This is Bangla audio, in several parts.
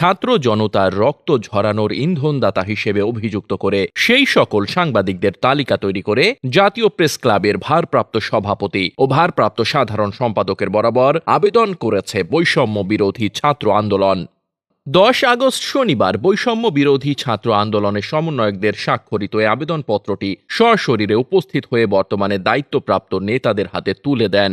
ছাত্র জনতার রক্ত ঝরানোর ইন্ধনদাতা হিসেবে অভিযুক্ত করে সেই সকল সাংবাদিকদের তালিকা তৈরি করে জাতীয় প্রেস ক্লাবের ভারপ্রাপ্ত সভাপতি ও ভারপ্রাপ্ত সাধারণ সম্পাদকের বরাবর আবেদন করেছে বৈষম্য বিরোধী ছাত্র আন্দোলন। দশ আগস্ট শনিবার বৈষম্য বিরোধী ছাত্র আন্দোলনের সমন্বয়কদের স্বাক্ষরিত এই আবেদনপত্রটি সশরীরে উপস্থিত হয়ে বর্তমানে দায়িত্বপ্রাপ্ত নেতাদের হাতে তুলে দেন।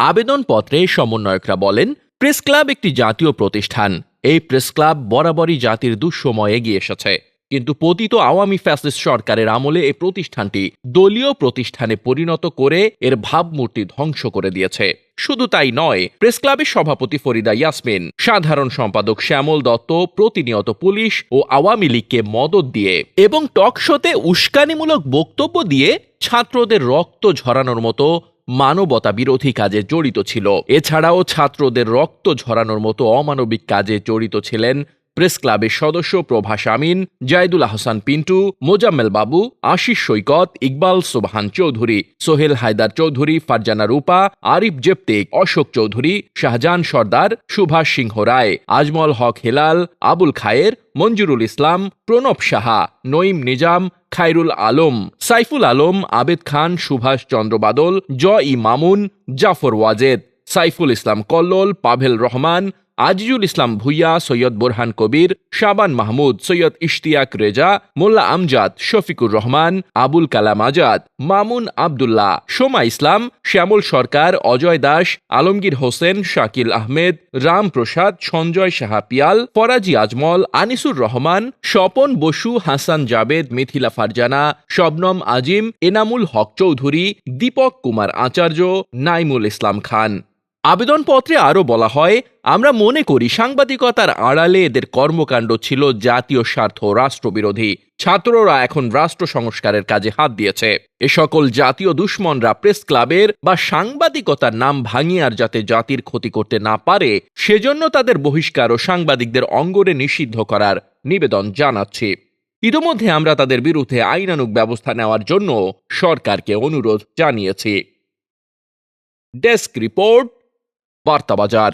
আবেদনপত্রে সমন্বয়করা বলেন, প্রেস ক্লাব একটি জাতীয় প্রতিষ্ঠান। এই প্রেস ক্লাব বরাবরই জাতির দুঃসময় এগিয়ে এসেছে। কিন্তু পতিত আওয়ামী ফ্যাসিস্ট সরকারের আমলে এই প্রতিষ্ঠানটি দলীয় প্রতিষ্ঠানে পরিণত করে এর ভাবমূর্তি ধ্বংস করে দিয়েছে। শুধু তাই নয়, প্রেস ক্লাবের সভাপতি ফরিদা ইয়াসমিন, সাধারণ সম্পাদক শ্যামল দত্ত, প্রতিনিয়ত পুলিশ ও আওয়ামী লীগকে মদত দিয়ে এবং টক শোতে উস্কানিমূলক বক্তব্য দিয়ে ছাত্রদের রক্ত ঝরানোর মতো মানবতা বিরোধী কাজে জড়িত ছিল। এছাড়াও ছাত্রদের রক্ত ঝরানোর মতো অমানবিক কাজে জড়িত ছিলেন প্রেস ক্লাবের সদস্য প্রভা আমিন, জায়দুল আহসান পিন্টু, মোজাম্মেল বাবু, আশিস সৈকত, ইকবাল সোবহান চৌধুরী, সোহেল হায়দার চৌধুরী, ফারজানা রূপা, আরিফ জেপ্তিক, অশোক চৌধুরী, শাহজাহান সর্দার, সুভাষ সিংহ রায়, আজমল হক হেলাল, আবুল খায়ের, মঞ্জুরুল ইসলাম, প্রণব সাহা, নঈম নিজাম, খায়রুল আলম, সাইফুল আলম, আবেদ খান, সুভাষ চন্দ্র বাদল জ ই মামুন, জাফর ওয়াজেদ, সাইফুল ইসলাম কল্লোল, পাভেল রহমান আজিজুল ইসলাম ভুইয়া, সৈয়দ বোরহান কবির, শাবান মাহমুদ, সৈয়দ ইশতিয়াক রেজা, মোল্লা আমজাদ, শফিকুর রহমান, আবুল কালাম আজাদ, মামুন আবদুল্লাহ, সোমা ইসলাম, শ্যামল সরকার, অজয় দাস, আলমগীর হোসেন, শাকিল আহমেদ, রামপ্রসাদ, সঞ্জয় সাহা পিয়াল, ফরাজি আজমল, আনিসুর রহমান, স্বপন বসু, হাসান জাবেদ, মিথিলা ফারজানা, শবনম আজিম, এনামুল হক চৌধুরী, দীপক কুমার আচার্য, নাইমুল ইসলাম খান। আবেদনপত্রে আরও বলা হয়, আমরা মনে করি সাংবাদিকতার আড়ালে এদের কর্মকাণ্ড ছিল জাতীয় স্বার্থ রাষ্ট্রবিরোধী। ছাত্ররা এখন রাষ্ট্র সংস্কারের কাজে হাত দিয়েছে। এ সকল জাতীয় দুশ্মনরা প্রেস ক্লাবের বা সাংবাদিকতার নাম ভাঙিয়ে আর যাতে জাতির ক্ষতি করতে না পারে, সেজন্য তাদের বহিষ্কার ও সাংবাদিকদের অঙ্গরে নিষিদ্ধ করার নিবেদন জানাচ্ছি। ইতোমধ্যে আমরা তাদের বিরুদ্ধে আইনানুগ ব্যবস্থা নেওয়ার জন্য সরকারকে অনুরোধ জানিয়েছি। Desk report. বার্তাবাজার।